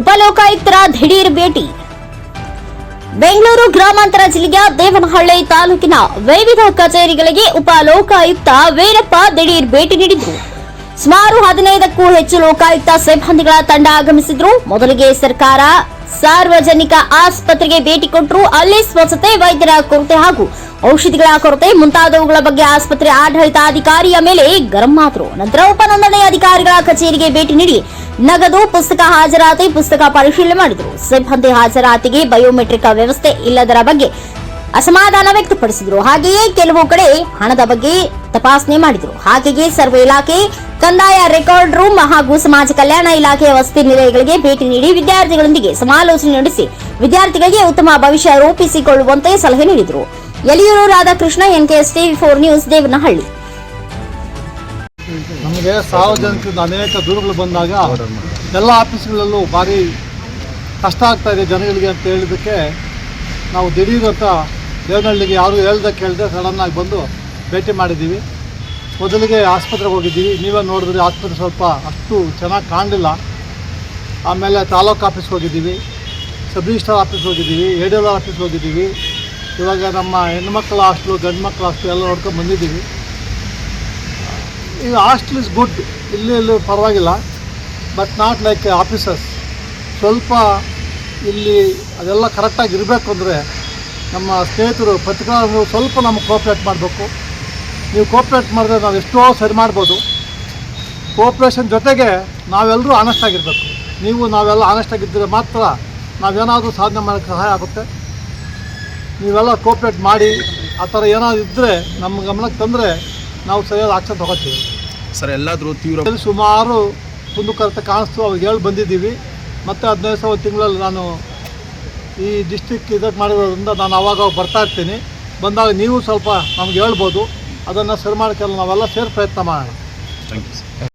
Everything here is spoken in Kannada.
ಉಪಲೋಕಾಯುಕ್ತರ ದಿಢೀರ್ ಭೇಟಿ. ಬೆಂಗಳೂರು ಗ್ರಾಮಾಂತರ ಜಿಲ್ಲೆಯ ದೇವನಹಳ್ಳಿ ತಾಲೂಕಿನ ವಿವಿಧ ಕಚೇರಿಗಳಿಗೆ ಉಪ ಲೋಕಾಯುಕ್ತ ವೀರಪ್ಪ ದಿಢೀರ್ ಭೇಟಿ ನೀಡಿದ್ರು. ಸುಮಾರು ಹದಿನೈದಕ್ಕೂ ಹೆಚ್ಚು ಲೋಕಾಯುಕ್ತ ಸಿಬ್ಬಂದಿಗಳ ತಂಡ ಆಗಮಿಸಿದ್ರು. ಮೊದಲಿಗೆ ಸರ್ಕಾರ ಸಾರ್ವಜನಿಕ ಆಸ್ಪತ್ರೆಗೆ ಭೇಟಿ ಕೊಟ್ಟರು. ಅಲ್ಲಿ ಸ್ವಚ್ಛತೆ, ವೈದ್ಯರ ಕೊರತೆ ಹಾಗೂ ಔಷಧಿಗಳ ಕೊರತೆ ಮುಂತಾದವುಗಳ ಬಗ್ಗೆ ಆಸ್ಪತ್ರೆ ಆಡಳಿತಾಧಿಕಾರಿಯ ಮೇಲೆ ಗರಂ ಮಾತ್ರ ನಂತರ ಉಪನೋಂದಣಿ ಅಧಿಕಾರಿಗಳ ಕಚೇರಿಗೆ ಭೇಟಿ ನೀಡಿ ನಗದು ಪುಸ್ತಕ ಹಾಜರಾತಿ, ಪುಸ್ತಕ ಪರಿಶೀಲನೆ ಮಾಡಿದರು. ಸಿಬ್ಬಂದಿ ಹಾಜರಾತಿಗೆ ಬಯೋಮೆಟ್ರಿಕ್ ವ್ಯವಸ್ಥೆ ಇಲ್ಲದರ ಬಗ್ಗೆ ಅಸಮಾಧಾನ ವ್ಯಕ್ತಪಡಿಸಿದರು. ಹಾಗೆಯೇ ಕೆಲವು ಕಡೆ ಹಣದ ಬಗ್ಗೆ ತಪಾಸಣೆ ಮಾಡಿದರು. ಹಾಗೆಯೇ ಸರ್ವೆ ಇಲಾಖೆ, ಕಂದಾಯ ರೆಕಾರ್ಡ್ ರೂಮ್ ಹಾಗೂ ಸಮಾಜ ಕಲ್ಯಾಣ ಇಲಾಖೆಯ ವಸತಿ ನಿಲಯಗಳಿಗೆ ಭೇಟಿ ನೀಡಿ ವಿದ್ಯಾರ್ಥಿಗಳೊಂದಿಗೆ ಸಮಾಲೋಚನೆ ನಡೆಸಿ ವಿದ್ಯಾರ್ಥಿಗಳಿಗೆ ಉತ್ತಮ ಭವಿಷ್ಯ ರೂಪಿಸಿಕೊಳ್ಳುವಂತೆ ಸಲಹೆ ನೀಡಿದರು. Yaliyur Radhakrishna, NKS TV four news, Devanahalli. ನಮಗೆ ಸಾರ್ವಜನಿಕರಿಂದ ಅನೇಕ ದೂರುಗಳು ಬಂದಾಗ ಎಲ್ಲ ಆಫೀಸ್ಗಳಲ್ಲೂ ಭಾರಿ ಕಷ್ಟ ಆಗ್ತಾ ಇದೆ ಜನಗಳಿಗೆ ಅಂತ ಹೇಳಿದ್ದಕ್ಕೆ ನಾವು ದಿಢೀರ್ ಅಂತ ದೇವನಹಳ್ಳಿಗೆ ಯಾರು ಹೇಳ್ದೆ ಕೇಳದೆ ಸಡನ್ನಾಗಿ ಬಂದು ಭೇಟಿ ಮಾಡಿದ್ದೀವಿ. ಮೊದಲಿಗೆ ಆಸ್ಪತ್ರೆಗೆ ಹೋಗಿದ್ದೀವಿ. ನೀವೇ ನೋಡಿದ್ರೆ ಆಸ್ಪತ್ರೆ ಸ್ವಲ್ಪ ಅಷ್ಟು ಚೆನ್ನಾಗಿ ಕಾಣಲಿಲ್ಲ. ಆಮೇಲೆ ತಾಲೂಕು ಆಫೀಸ್ಗೆ ಹೋಗಿದ್ದೀವಿ. ಸಬ್ ರಿಜಿಸ್ಟರ್ ಆಫೀಸ್ಗೆ ಹೋಗಿದ್ದೀವಿ. ಎ ಡಿ ಆಫೀಸ್ಗೆ ಹೋಗಿದ್ದೀವಿ. ಇವಾಗ ನಮ್ಮ ಹೆಣ್ಮಕ್ಳ ಹಾಸ್ಟ್ಲು, ಗಂಡು ಮಕ್ಕಳ ಹಾಸ್ಟ್ಲು ಎಲ್ಲ ನೋಡ್ಕೊಂಡು ಬಂದಿದ್ದೀವಿ. ಈ ಹಾಸ್ಟೆಲ್ ಇಸ್ ಗುಡ್ ಇಲ್ಲಿ ಇಲ್ಲಿ ಪರವಾಗಿಲ್ಲ. ಬಟ್ ನಾಟ್ ಲೈಕ್ ಆಫೀಸಸ್ ಸ್ವಲ್ಪ ಇಲ್ಲಿ ಅದೆಲ್ಲ ಕರೆಕ್ಟಾಗಿ ಇರಬೇಕು ಅಂದರೆ ನಮ್ಮ ಸ್ನೇಹಿತರು ಪತ್ರಿಕಾರರು ಸ್ವಲ್ಪ ನಮಗೆ ಕೋಪ್ರೇಟ್ ಮಾಡಬೇಕು. ನೀವು ಕೋಪ್ರೇಟ್ ಮಾಡಿದ್ರೆ ನಾವು ಎಷ್ಟೋ ಸರಿ ಮಾಡ್ಬೋದು. ಕೋಪ್ರೇಷನ್ ಜೊತೆಗೆ ನಾವೆಲ್ಲರೂ ಆನೆಸ್ಟ್ ಆಗಿರಬೇಕು. ನೀವು ನಾವೆಲ್ಲ ಆನೆಸ್ಟ್ ಆಗಿದ್ದರೆ ಮಾತ್ರ ನಾವೇನಾದರೂ ಸಾಧನೆ ಮಾಡೋಕ್ಕೆ ಸಹಾಯ ಆಗುತ್ತೆ. ನೀವೆಲ್ಲ ಕೋಪ್ರೇಟ್ ಮಾಡಿ, ಆ ಥರ ಏನಾದರೂ ಇದ್ದರೆ ನಮ್ಮ ಗಮನಕ್ಕೆ ತಂದರೆ ನಾವು ಸರಿಯಾದ ಆಕ್ಷನ್ ತಗೋತೀವಿ. ಸರ್ ಎಲ್ಲಾದರೂ ತೀವ್ರ ಸುಮಾರು ಕುಂದುಕೊರತೆ ಕಾಣಿಸ್ತು ಅವಾಗ ಹೇಳಿ ಬಂದಿದ್ದೀವಿ. ಮತ್ತು ಹದಿನೈದು ಸಾವಿರ ತಿಂಗಳಲ್ಲಿ ನಾನು ಈ ಡಿಸ್ಟಿಕ್ ಇದಕ್ಕೆ ಮಾಡಿರೋದ್ರಿಂದ ನಾನು ಅವಾಗ ಅವಾಗ ಬರ್ತಾ ಇರ್ತೀನಿ. ಬಂದಾಗ ನೀವು ಸ್ವಲ್ಪ ನಮ್ಗೆ ಹೇಳ್ಬೋದು. ಅದನ್ನು ಸರಿ ಮಾಡ್ಕೆಲ್ಲ ನಾವೆಲ್ಲ ಸೇರಿ ಪ್ರಯತ್ನ ಮಾಡೋಣ. Thank you sir